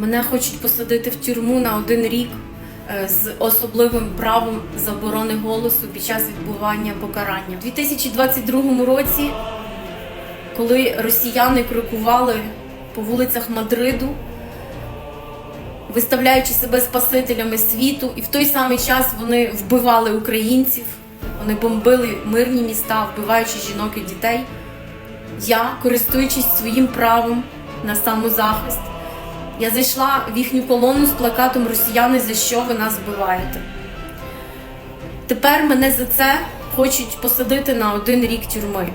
Мене хочуть посадити в тюрму на один рік е, з особливим правом заборони голосу під час відбування покарання. У 2022 році, коли росіяни крокували по вулицях Мадриду, виставляючи себе спасителями світу, і в той самий час вони вбивали українців, вони бомбили мирні міста, вбиваючи жінок і дітей. Я, користуючись своїм правом на самозахист, я зайшла в їхню колону з плакатом Росіяни, за що ви нас вбиваєте. Тепер мене за це хочуть посадити на один рік тюрми.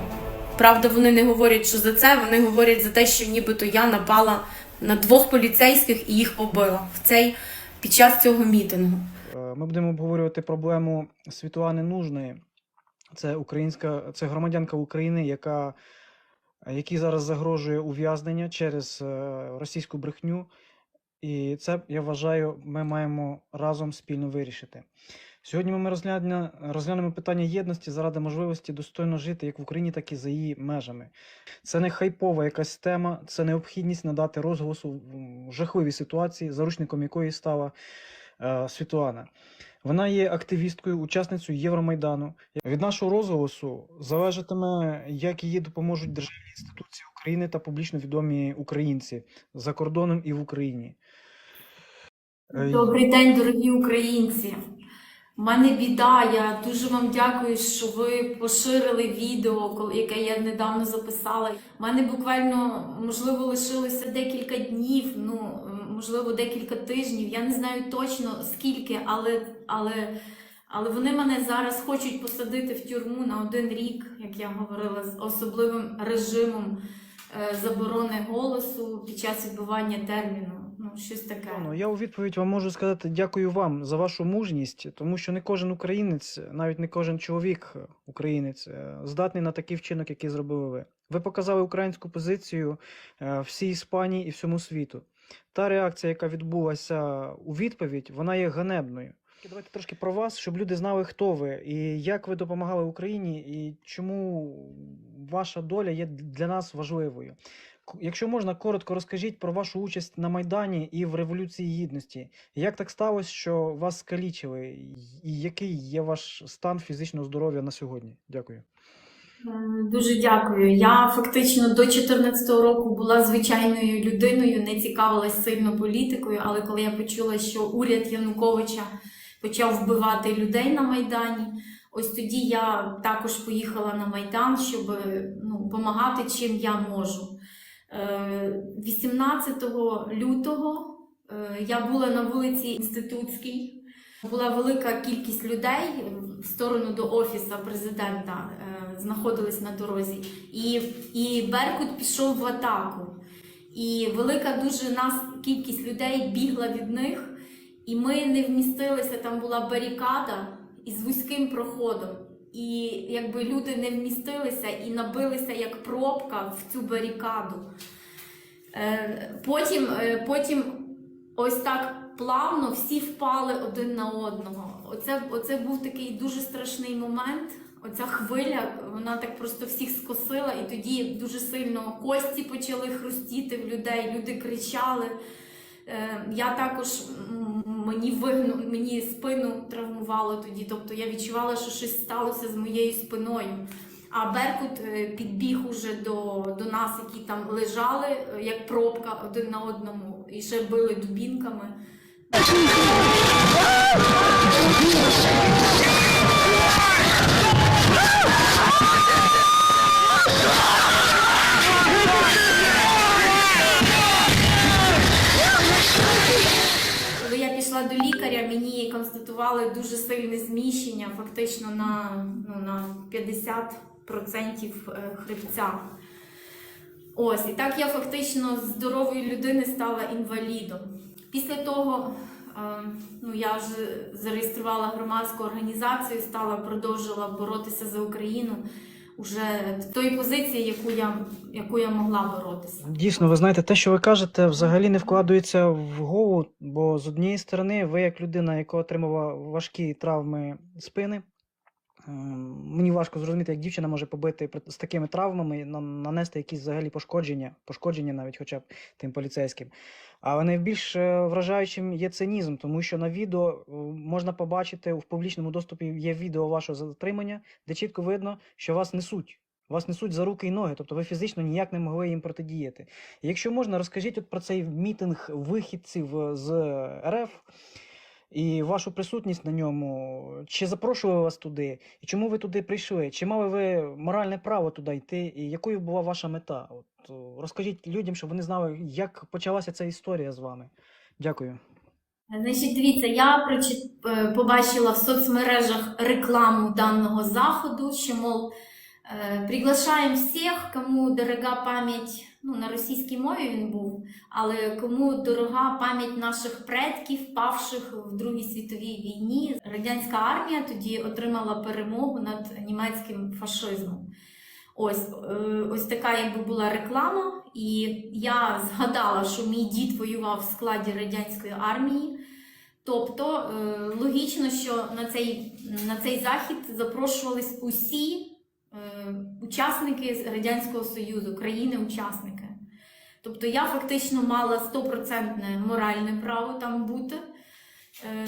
Правда, вони не говорять, що за це, вони говорять за те, що нібито я напала на двох поліцейських і їх побила в цей під час цього мітингу. Е, Ми будемо обговорювати проблему Світлани Нужної. Це українська, це громадянка України, яка, якій зараз загрожує ув'язнення через е, російську брехню. І це, я вважаю, ми маємо разом спільно вирішити. Сьогодні ми розглянемо питання єдності заради можливості достойно жити як в Україні, так і за її межами. Це не хайпова якась тема, це необхідність надати розголосу в жахливій ситуації, заручником якої стала е, Світлана. Вона є активісткою, учасницею Євромайдану. Від нашого розголосу залежатиме, як їй допоможуть державні інституції України та публічно відомі українці за кордоном і в Україні. Е, Добрий день, дорогі українці. У мене біда. Я дуже вам дякую, що ви поширили відео, яке я недавно записала. У мене буквально, можливо, лишилося декілька днів, ну можливо, декілька тижнів. Я не знаю точно скільки, але, але, але вони мене зараз хочуть посадити в тюрму на один рік, як я говорила, з особливим режимом е, заборони голосу під час відбування терміну. Ну, щось таке. Ну, я у відповідь вам можу сказати дякую вам за вашу мужність, тому що не кожен українець, навіть не кожен чоловік українець, е, здатний на такий вчинок, який зробили ви. Ви показали українську позицію е, всій Іспанії і всьому світу. Та реакція, яка відбулася у відповідь, вона є ганебною. Давайте трошки про вас, щоб люди знали, хто ви і як ви допомагали Україні, і чому ваша доля є для нас важливою. Якщо можна, коротко розкажіть про вашу участь на Майдані і в Революції Гідності. Як так сталося, що вас скалічили, і який є ваш стан фізичного здоров'я на сьогодні? Дякую. Е, Дуже дякую. Я фактично до 2014 року була звичайною людиною, не цікавилась сильно політикою, але коли я почула, що уряд Януковича почав вбивати людей на Майдані, ось тоді я також поїхала на Майдан, щоб ну, допомагати чим я можу. Е, 18 лютого е, я була на вулиці Інститутській. Була велика кількість людей в сторону до офісу президента е, знаходились на дорозі, і, і Беркут пішов в атаку. І велика дуже нас кількість людей бігла від них, і ми не вмістилися. Там була барикада із вузьким проходом. І якби люди не вмістилися і набилися як пробка в цю барикаду. Е, Потім, е, потім ось так плавно всі впали один на одного. Оце, оце був такий дуже страшний момент. Оця хвиля, вона так просто всіх скосила, і тоді дуже сильно кості почали хрустіти в людей, люди кричали. Е, Я також мені вигну, мені спину травмувало тоді. Тобто я відчувала, що щось сталося з моєю спиною. А Беркут е, підбіг уже до, до нас, які там лежали, е, як пробка один на одному, і ще били дубінками. Коли я пішла до лікаря, мені констатували дуже сильне зміщення, фактично на, ну, на 50% е, хребця. Ось, і так я фактично з здорової людини стала інвалідом. Після того е, ну, я вже зареєструвала громадську організацію, стала продовжила боротися за Україну уже в тої позиції, яку я, яку я могла боротися. Дійсно, ви знаєте, те, що ви кажете, взагалі не вкладається в голову, бо з однієї сторони, ви, як людина, яка отримала важкі травми спини, Ем, Мені важко зрозуміти, як дівчина може побити з такими травмами, нанести якісь взагалі пошкодження, пошкодження навіть хоча б тим поліцейським. Але найбільш е, вражаючим є цинізм, тому що на відео е, можна побачити в публічному доступі є відео вашого затримання, де чітко видно, що вас несуть. Вас несуть за руки і ноги, тобто ви фізично ніяк не могли їм протидіяти. Якщо можна, розкажіть от про цей мітинг вихідців е, з РФ і вашу присутність на ньому. Чи запрошували вас туди? І чому ви туди прийшли? Чи мали ви моральне право туди йти? І якою була ваша мета? От розкажіть людям, щоб вони знали, як почалася ця історія з вами. Дякую. Значить, дивіться, я е, побачила в соцмережах рекламу даного заходу, що, мов, е, приглашаємо всіх, кому дорога пам'ять, ну, на російській мові він був, але кому дорога пам'ять наших предків, павших в Другій світовій війні. Радянська армія тоді отримала перемогу над німецьким фашизмом. Ось, е, ось така якби була реклама, і я згадала, що мій дід воював в складі радянської армії. Тобто е, логічно, що на цей, на цей захід запрошувались усі учасники Радянського Союзу, країни-учасники. Тобто я фактично мала стопроцентне моральне право там бути. Е,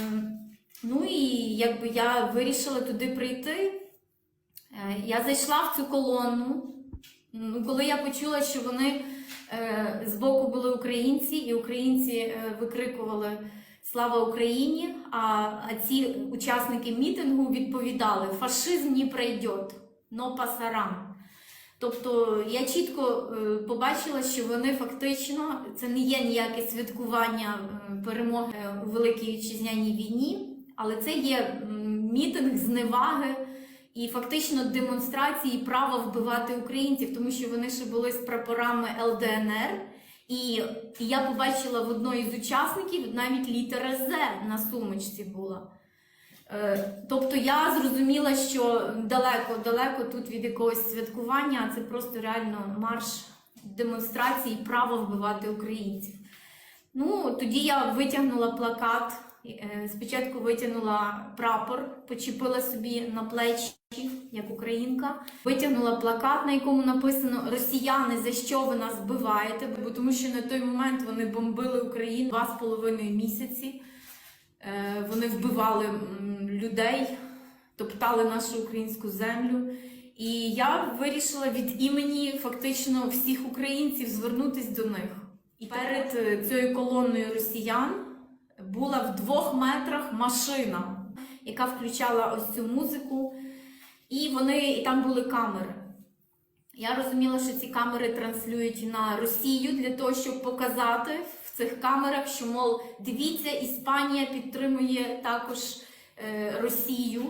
ну і якби я вирішила туди прийти. Е, Я зайшла в цю колону. Ну, коли я почула, що вони е, збоку були українці, і українці е, викрикували Слава Україні! А, а ці учасники мітингу відповідали: фашизм не пройде, но пасарам. Тобто я чітко е, побачила, що вони фактично це не є ніяке святкування е, перемоги у Великій Вітчизняній війні, але це є мітинг зневаги і фактично демонстрації права вбивати українців, тому що вони ще були з прапорами ЛДНР. І я побачила в одної з учасників навіть літера З на сумочці була. Е, тобто я зрозуміла, що далеко, далеко тут від якогось святкування, це просто реально марш демонстрації права вбивати українців. Ну, тоді я витягнула плакат. е, Спочатку витягнула прапор, почепила собі на плечі, як українка. Витягнула плакат, на якому написано Росіяни, за що ви нас вбиваєте? Бо тому що на той момент вони бомбили Україну два з половиною місяці. Е, Вони вбивали людей, топтали нашу українську землю. І я вирішила від імені фактично всіх українців звернутись до них. І перед е, цією колоною росіян була в двох метрах машина, яка включала ось цю музику, і вони і там були камери. Я розуміла, що ці камери транслюють на Росію для того, щоб показати цих камерах, що, мов, дивіться, Іспанія підтримує також е, Росію.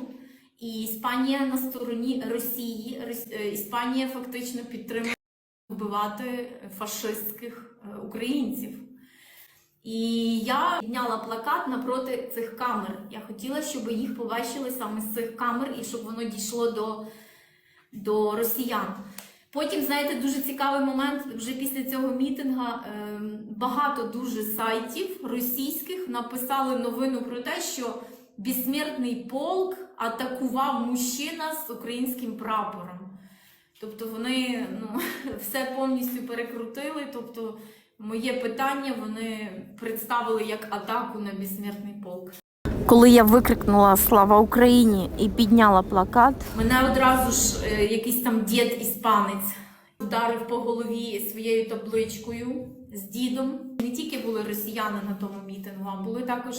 І Іспанія на стороні Росії. Рос- е, Іспанія фактично підтримує вбивати фашистських е, українців. І я підняла плакат напроти цих камер. Я хотіла, щоб їх побачили саме з цих камер і щоб воно дійшло до, до росіян. Потім, знаєте, дуже цікавий момент. Вже після цього мітинга ем, багато дуже сайтів російських написали новину про те, що безсмертний полк атакував мужчина з українським прапором. Тобто вони ну, все повністю перекрутили. Тобто, моє питання вони представили як атаку на безсмертний полк. Коли я викрикнула Слава Україні і підняла плакат, Мене одразу ж е, якийсь там дід іспанець вдарив по голові своєю табличкою з дідом. Не тільки були росіяни на тому мітингу, а були також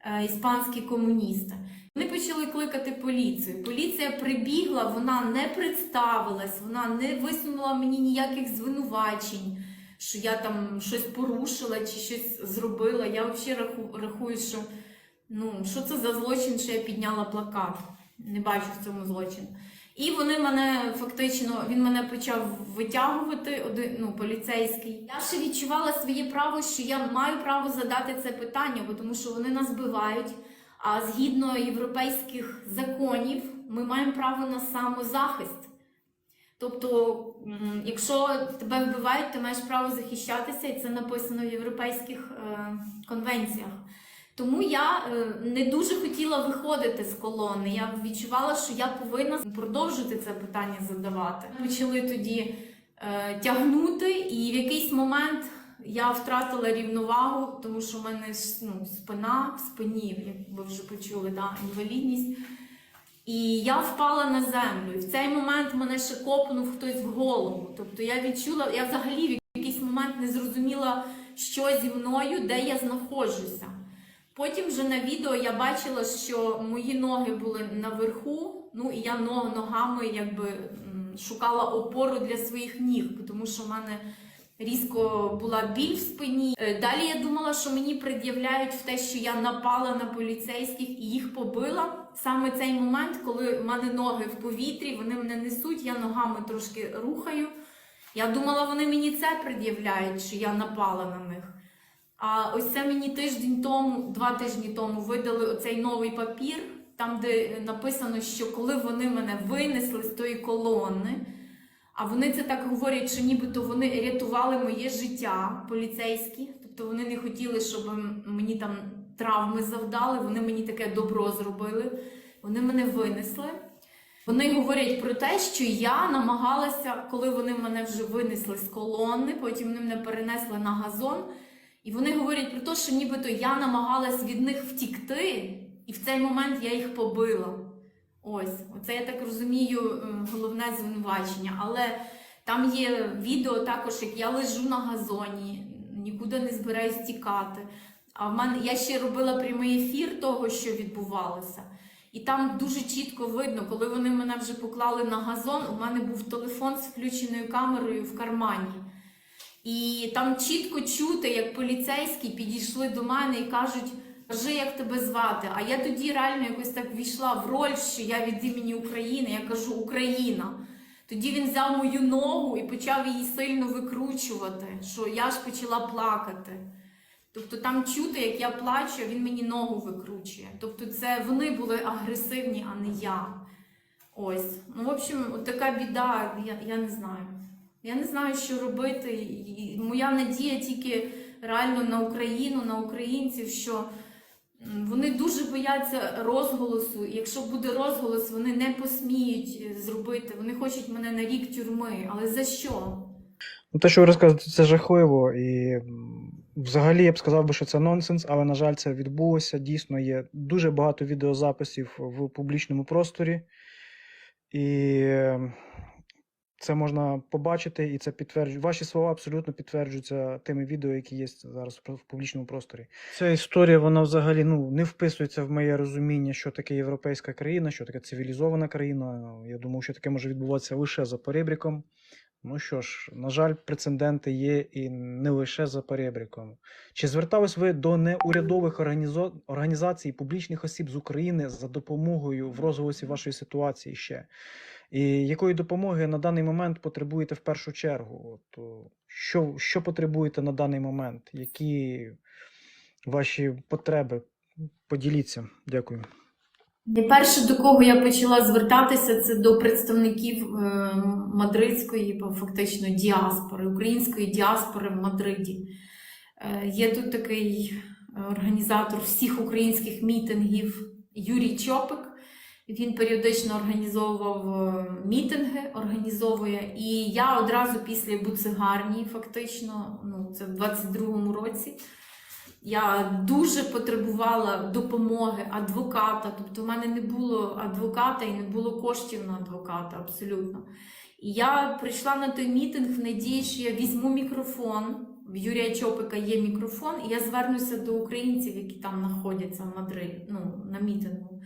е, іспанські комуністи. Вони почали кликати поліцію. Поліція прибігла, вона не представилась, вона не висунула мені ніяких звинувачень, що я там щось порушила чи щось зробила. Я взагалі рахую, що ну, що це за злочин, що я підняла плакат. Не бачу в цьому злочин. І вони мене фактично, він мене почав витягувати, один, ну, поліцейський. Я ще відчувала своє право, що я маю право задати це питання, бо тому що вони нас вбивають. А згідно європейських законів, ми маємо право на самозахист. Тобто, якщо тебе вбивають, ти маєш право захищатися, і це написано в європейських е, конвенціях. Тому я е, не дуже хотіла виходити з колони. Я відчувала, що я повинна продовжити це питання задавати. Почали тоді е, тягнути, і в якийсь момент я втратила рівновагу, тому що в мене ну, спина в спині, як ви вже почули, да, інвалідність. І я впала на землю. І в цей момент мене ще копнув хтось в голову. Тобто я відчула, я взагалі в якийсь момент не зрозуміла, що зі мною, де я знаходжуся. Потім вже на відео я бачила, що мої ноги були наверху, ну і я ногами якби шукала опору для своїх ніг, тому що в мене різко була біль в спині. Е, Далі я думала, що мені пред'являють в те, що я напала на поліцейських і їх побила. Саме цей момент, коли в мене ноги в повітрі, вони мене несуть, я ногами трошки рухаю. Я думала, вони мені це пред'являють, що я напала на них. А ось це мені тиждень тому, два тижні тому видали оцей новий папір, там, де написано, що коли вони мене винесли з тої колони, а вони це так говорять, що нібито вони рятували моє життя поліцейські, тобто вони не хотіли, щоб мені там травми завдали, вони мені таке добро зробили, вони мене винесли. Вони говорять про те, що я намагалася, коли вони мене вже винесли з колони, потім вони мене перенесли на газон. І вони говорять про те, що нібито я намагалась від них втікти, і в цей момент я їх побила. Ось, оце я так розумію, е, головне звинувачення. Але там є відео також, як я лежу на газоні, нікуди не збираюсь тікати. А в мене я ще робила прямий ефір того, що відбувалося. І там дуже чітко видно, коли вони мене вже поклали на газон, у мене був телефон з включеною камерою в кармані. І там чітко чути, як поліцейські підійшли до мене і кажуть, кажи, як тебе звати. А я тоді реально якось так війшла в роль, що я від імені України, я кажу Україна. Тоді він взяв мою ногу і почав її сильно викручувати, що я ж почала плакати. Тобто там чути, як я плачу, він мені ногу викручує. Тобто це вони були агресивні, а не я. Ось. Ну, в общем, от така біда, я, я не знаю. Я не знаю, що робити. І моя надія тільки реально на Україну, на українців, що вони дуже бояться розголосу. І якщо буде розголос, вони не посміють е, зробити. Вони хочуть мене на рік тюрми. Але за що? Ну, те, що ви розказуєте, це жахливо. І взагалі я б сказав би, що це нонсенс, але, на жаль, це відбулося. Дійсно, є дуже багато відеозаписів в публічному просторі. І це можна побачити, і це підтверджує. Ваші слова абсолютно підтверджуються тими відео, які є зараз в публічному просторі. Ця історія, вона взагалі ну, не вписується в моє розуміння, що таке європейська країна, що таке цивілізована країна. Я думав, що таке може відбуватися лише за поребріком. Ну що ж, на жаль, прецеденти є і не лише за перебріком. Чи звертались ви до неурядових організацій, публічних осіб з України за допомогою в розголосі вашої ситуації ще? І якої допомоги на даний момент потребуєте в першу чергу? От, що, що потребуєте на даний момент? Які ваші потреби? Поділіться. Дякую. Найперше, до кого я почала звертатися, це до представників е, мадридської, фактично діаспори, української діаспори в Мадриді. Е, Є тут такий організатор всіх українських мітингів Юрій Чопик. Він періодично організовував е, мітинги, організовує. І я одразу після буцегарні, фактично, ну це в 22-му році. Я дуже потребувала допомоги адвоката. Тобто, в мене не було адвоката і не було коштів на адвоката абсолютно. І я прийшла на той мітинг в надії, що я візьму мікрофон. В Юрія Чопика є мікрофон, і я звернуся до українців, які там знаходяться в Мадриді, ну, на мітингу.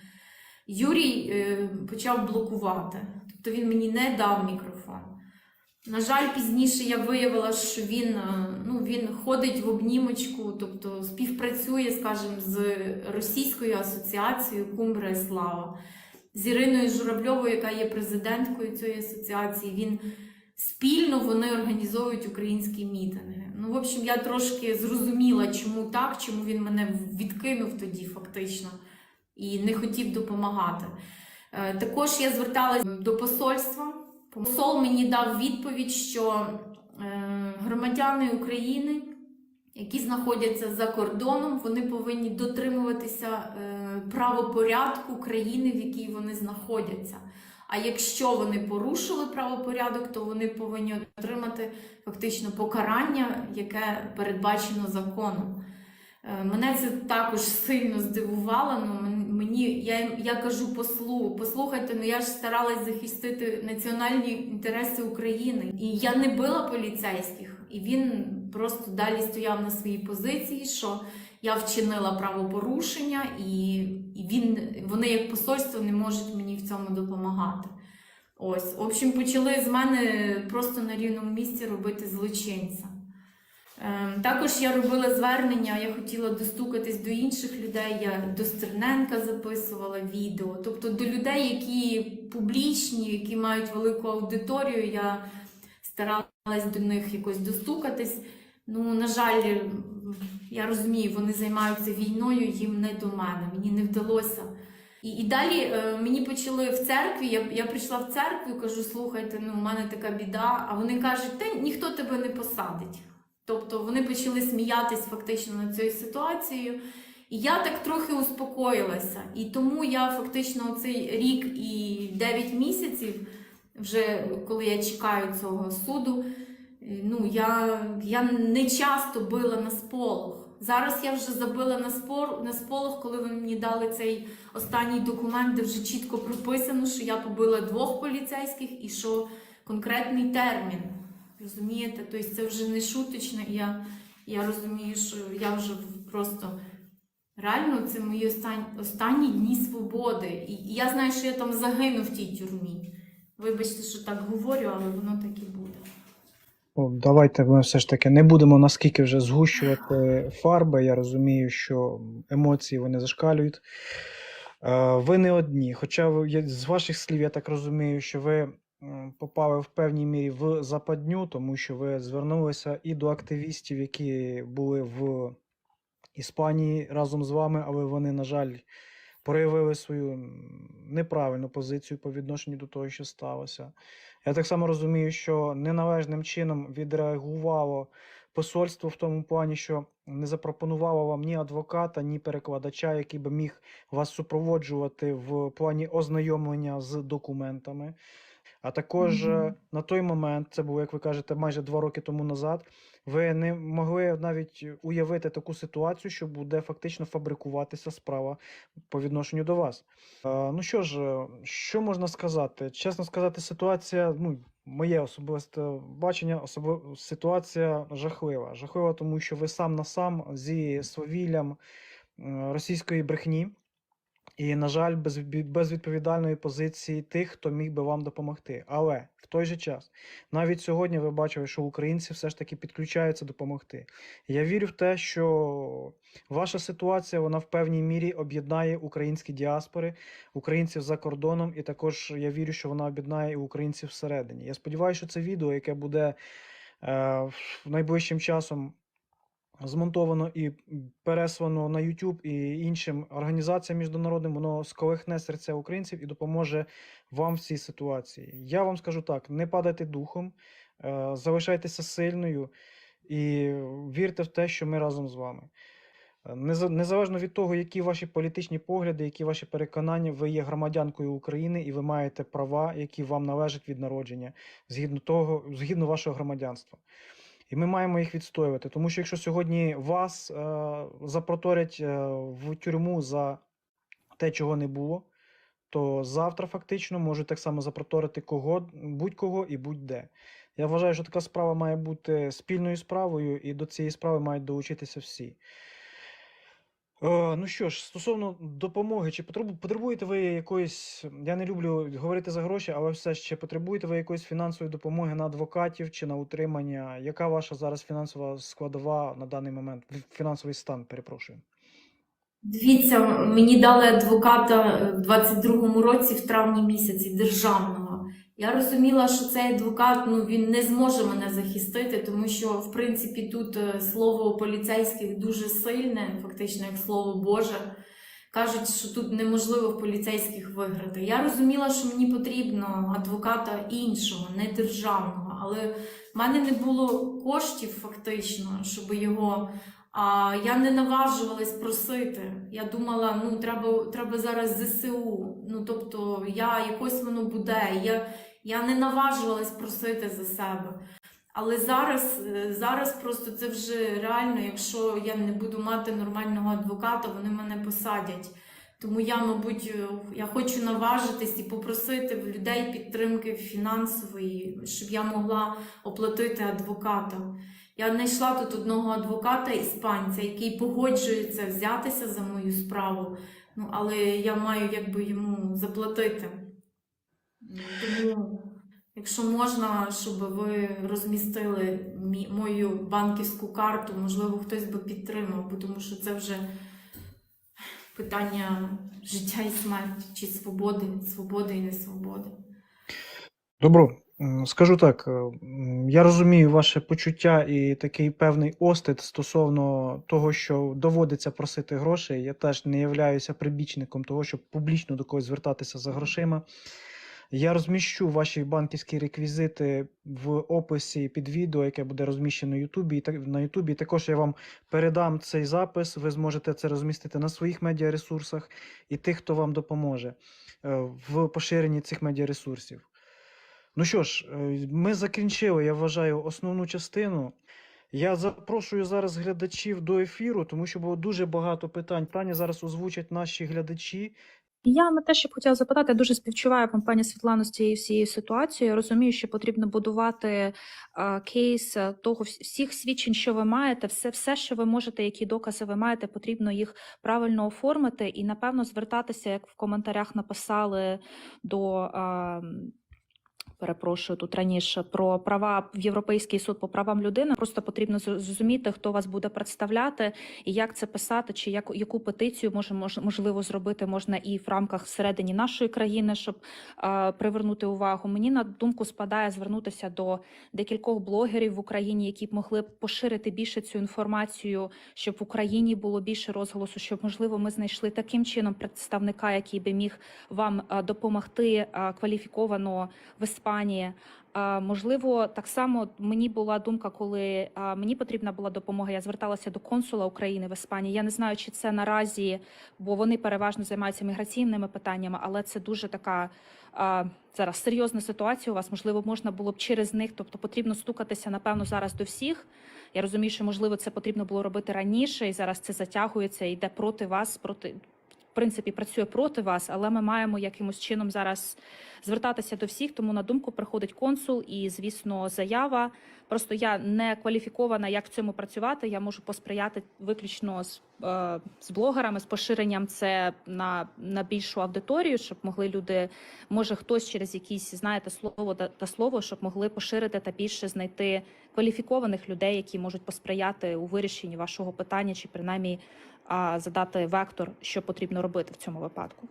Юрій е, почав блокувати, тобто він мені не дав мікрофон. На жаль, пізніше я виявила, що він, е, ну, він ходить в обнімочку, тобто співпрацює, скажімо, з Російською асоціацією Кумбра і Слава, з Іриною Журавльовою, яка є президенткою цієї асоціації. Він спільно вони організовують українські мітинги. Ну, в общем, я трошки зрозуміла, чому так, чому він мене відкинув тоді, фактично, і не хотів допомагати. Е, Також я зверталася до посольства. Посол мені дав відповідь, що е, громадяни України, які знаходяться за кордоном, вони повинні дотримуватися е, правопорядку країни, в якій вони знаходяться. А якщо вони порушили правопорядок, то вони повинні отримати фактично покарання, яке передбачено законом. Мене це також сильно здивувало. Ну, мені, я, я кажу послу, послухайте, ну я ж старалась захистити національні інтереси України. І я не била поліцейських. І він просто далі стояв на своїй позиції, що я вчинила правопорушення, і, і він, вони як посольство не можуть мені в цьому допомагати. Ось, в общем, почали з мене просто на рівному місці робити злочинця. Ем, Також я робила звернення, я хотіла достукатись до інших людей. Я до Стерненка записувала відео. Тобто до людей, які публічні, які мають велику аудиторію, я старалась до них якось достукатись. Ну, на жаль, я розумію, вони займаються війною, їм не до мене, мені не вдалося. І, і далі е, мені почали в церкві. Я, я прийшла в церкву, кажу, слухайте, ну у мене така біда. А вони кажуть, та ніхто тебе не посадить. Тобто вони почали сміятись фактично над цією ситуацією. І я так трохи успокоїлася. І тому я фактично цей рік і 9 місяців, вже коли я чекаю цього суду, е, ну я, я не часто била на сполох. Зараз я вже забила на спор на сполох, коли ви мені дали цей останній документ, де вже чітко прописано, що я побила двох поліцейських і що конкретний термін. Розумієте? Тобто це вже не шуточно. і Я, я розумію, що я вже просто реально це мої останні, останні дні свободи. І, я знаю, що я там загину в тій тюрмі. Вибачте, що так говорю, але воно так і буде. Давайте ми все ж таки не будемо наскільки вже згущувати фарби. Я розумію, що емоції вони зашкалюють. Е, Ви не одні. Хоча з ваших слів, я так розумію, що ви попали в певній мірі в западню, тому що ви звернулися і до активістів, які були в Іспанії разом з вами, але вони, на жаль, проявили свою неправильну позицію по відношенню до того, що сталося. Я так само розумію, що неналежним чином відреагувало посольство в тому плані, що не запропонувало вам ні адвоката, ні перекладача, який би міг вас супроводжувати в плані ознайомлення з документами. А також е, Мгм. на той момент, це було, як ви кажете, майже два роки тому назад, ви не могли навіть уявити таку ситуацію, що буде фактично фабрикуватися справа по відношенню до вас. Е, Ну що ж, що можна сказати? Чесно сказати, ситуація, ну, моє особисте бачення, особи... ситуація жахлива. Жахлива, тому що ви сам на сам зі свавіллям е, російської брехні. І, на жаль, без, ві- безвідповідальної позиції тих, хто міг би вам допомогти. Але в той же час, навіть сьогодні ви бачили, що українці все ж таки підключаються допомогти. Я вірю в те, що ваша ситуація вона в певній мірі об'єднає українські діаспори, українців за кордоном, і також я вірю, що вона об'єднає і українців всередині. Я сподіваюся, що це відео, яке буде е, найближчим часом змонтовано і переслано на YouTube і іншим організаціям міжнародним, воно сколихне серця українців і допоможе вам в цій ситуації. Я вам скажу так: не падайте духом, е, залишайтеся сильною і вірте в те, що ми разом з вами. Незалежно від того, які ваші політичні погляди, які ваші переконання, ви є громадянкою України і ви маєте права, які вам належать від народження, згідно того, згідно вашого громадянства. І ми маємо їх відстоювати. Тому що якщо сьогодні вас е, запроторять е, в тюрму за те, чого не було, то завтра фактично можуть так само запроторити кого, будь-кого і будь-де. Я вважаю, що така справа має бути спільною справою, і до цієї справи мають долучитися всі. Е, ну що ж, стосовно допомоги, чи потребуєте ви якоїсь, я не люблю говорити за гроші, але все чи потребуєте ви якоїсь фінансової допомоги на адвокатів чи на утримання? Яка ваша зараз фінансова складова на даний момент? Фінансовий стан, перепрошую. Дивіться, мені дали адвоката е, в 22-му році, в травні місяці, державного. Я розуміла, що цей адвокат ну, він не зможе мене захистити, тому що, в принципі, тут е, слово поліцейських дуже сильне, фактично як слово Боже. кажуть, що тут неможливо в поліцейських виграти. Я розуміла, що мені потрібно адвоката іншого, не державного, але в мене не було коштів фактично, щоб його. А я не наважувалась просити. Я думала, ну треба, треба зараз ЗСУ. Ну тобто, я якось воно буде. Я, я не наважувалась просити за себе. Але зараз, е, зараз просто це вже реально, якщо я не буду мати нормального адвоката, вони мене посадять. Тому я, мабуть, е, я хочу наважитись і попросити в людей підтримки фінансової, щоб я могла оплатити адвоката. Я знайшла тут одного адвоката іспанця, який погоджується взятися за мою справу, ну, але я маю якби йому заплатити. Тому, якщо можна, щоб ви розмістили мою банківську карту, можливо, хтось би підтримав, тому що це вже питання життя і смерті, чи свободи, свободи і несвободи. Добро, м, скажу так, е, я розумію ваше почуття і такий певний остид стосовно того, що доводиться просити грошей. Я теж не являюся прибічником того, щоб публічно до когось звертатися за грошима. Я розміщу ваші банківські реквізити в описі під відео, яке буде розміщено Ютубі. На Ютубі також я вам передам цей запис. Ви зможете це розмістити на своїх медіаресурсах і тих, хто вам допоможе е, в поширенні цих медіаресурсів. Ну що ж, е, ми закінчили, я вважаю, основну частину. Я запрошую зараз глядачів до ефіру, тому що було дуже багато питань. Питання зараз озвучать наші глядачі. Я на те, що б хотіла запитати, я дуже співчуваю вам, пані Світлану, з цією всією ситуацією. Я розумію, що потрібно будувати е, кейс е, того всіх свідчень, що ви маєте, все, все, що ви можете, які докази ви маєте, потрібно їх правильно оформити і, напевно, звертатися, як в коментарях написали до. Перепрошую тут раніше про права в Європейський суд по правам людини. Просто потрібно зрозуміти, хто вас буде представляти і як це писати, чи як, яку петицію може мож, можливо зробити можна і в рамках всередині нашої країни, щоб е, привернути увагу. Мені на думку спадає звернутися до декількох блогерів в Україні, які б могли поширити більше цю інформацію, щоб в Україні було більше розголосу, щоб можливо ми знайшли таким чином представника, який би міг вам е, допомогти е, кваліфіковано в Іспанії. Можливо, так само мені була думка, коли мені потрібна була допомога. Я зверталася до консула України в Іспанії. Я не знаю, чи це наразі, бо вони переважно займаються міграційними питаннями, але це дуже така зараз серйозна ситуація. У вас можливо можна було б через них, тобто потрібно стукатися напевно зараз до всіх. Я розумію, що можливо це потрібно було робити раніше, і зараз це затягується йде проти вас, проти принципі працює проти вас, але ми маємо якимось чином зараз звертатися до всіх. Тому на думку приходить консул і, звісно, заява. Просто я не кваліфікована, як в цьому працювати. Я можу посприяти виключно з, е, з блогерами, з поширенням це на, на більшу аудиторію, щоб могли люди, може хтось через якісь знаєте слово та, та слово, щоб могли поширити та більше знайти кваліфікованих людей, які можуть посприяти у вирішенні вашого питання, чи принаймні а, задати вектор, що потрібно робити в цьому випадку.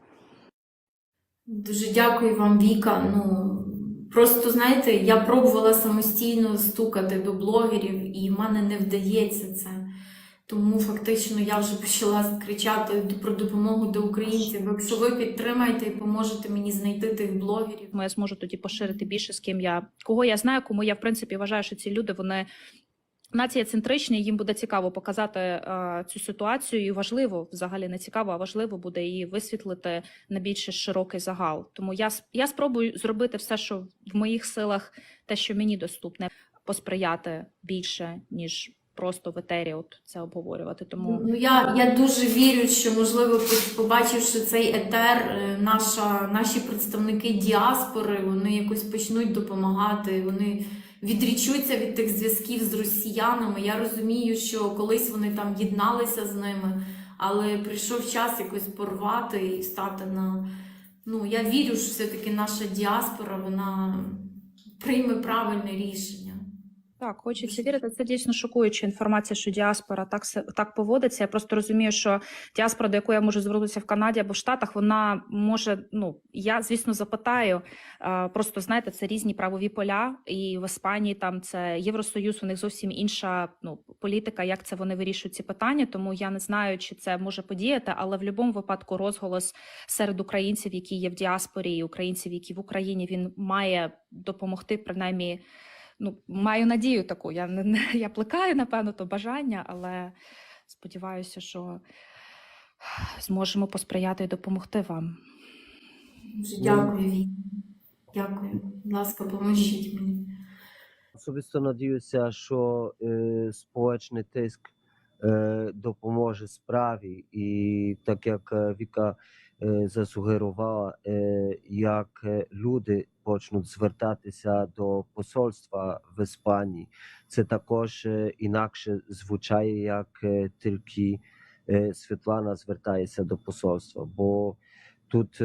Дуже дякую вам, Віка. Ну просто знаєте, я пробувала самостійно стукати до блогерів, і в мене не вдається це. Тому фактично я вже почала кричати про допомогу до українців. Якщо ви підтримаєте і поможете мені знайти тих блогерів. Я зможу тоді поширити більше з ким я кого я знаю, кому я в принципі вважаю, що ці люди вони нація центричні. Їм буде цікаво показати е, цю ситуацію. І важливо взагалі не цікаво, а важливо буде її висвітлити на більш широкий загал. Тому я я спробую зробити все, що в моїх силах, те, що мені доступне, посприяти більше ніж просто в етері. От це обговорювати. Тому Ну я, я дуже вірю, що можливо, побачивши цей етер, е, наша, наші представники діаспори вони якось почнуть допомагати. Вони відрічуться від тих зв'язків з росіянами. Я розумію, що колись вони там єдналися з ними, але прийшов час якось порвати і стати на. Ну, я вірю, що все-таки наша діаспора вона прийме правильне рішення. Так, хочеться вірити. Це дійсно шокуюча інформація, що діаспора так так поводиться. Я просто розумію, що діаспора, до якої я можу звернутися в Канаді або в Штатах, вона може. Ну я звісно запитаю. Просто знаєте, це різні правові поля, і в Іспанії там це Євросоюз. У них зовсім інша ну політика, як це вони вирішують ці питання. Тому я не знаю, чи це може подіяти, але в будь-якому випадку розголос серед українців, які є в діаспорі, і українців, які в Україні, він має допомогти принаймні ну, маю надію таку. Я не, не я плекаю, напевно, то бажання, але сподіваюся, що зможемо посприяти і допомогти вам. Дуже дякую, Дякую. Будь ласка, поможіть мені. Особисто надіюся, що е, сполучний тиск е, допоможе справі, і так як е, Віка е, засугерувала, е, як е, люди почнуть звертатися до посольства в Іспанії, це також е, інакше звучає, як е, тільки е, Світлана звертається до посольства. Бо тут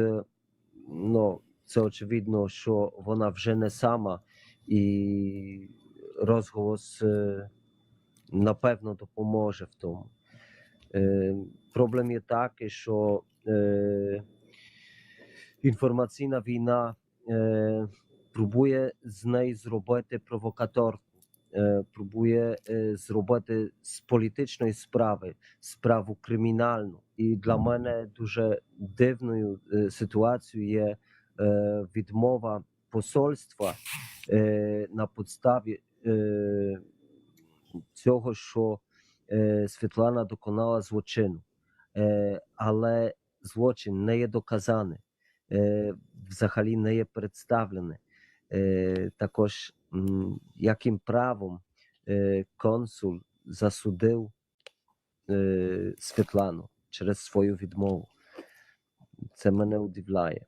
ну, це очевидно, що вона вже не сама і розголос напевно допоможе в тому. Проблем є такий, що інформаційна війна е, пробує з неї зробити провокаторку, е, пробує е, зробити з політичної справи справу кримінальну. І для мене дуже дивною е, ситуацією є е, відмова посольства е, на підставі е, цього, що е, Світлана доконала злочину, е, але злочин не є доказаний, взагалі не є представлений. Е, також яким правом е, консул засудив е, Світлану через свою відмову. Це мене удивляє.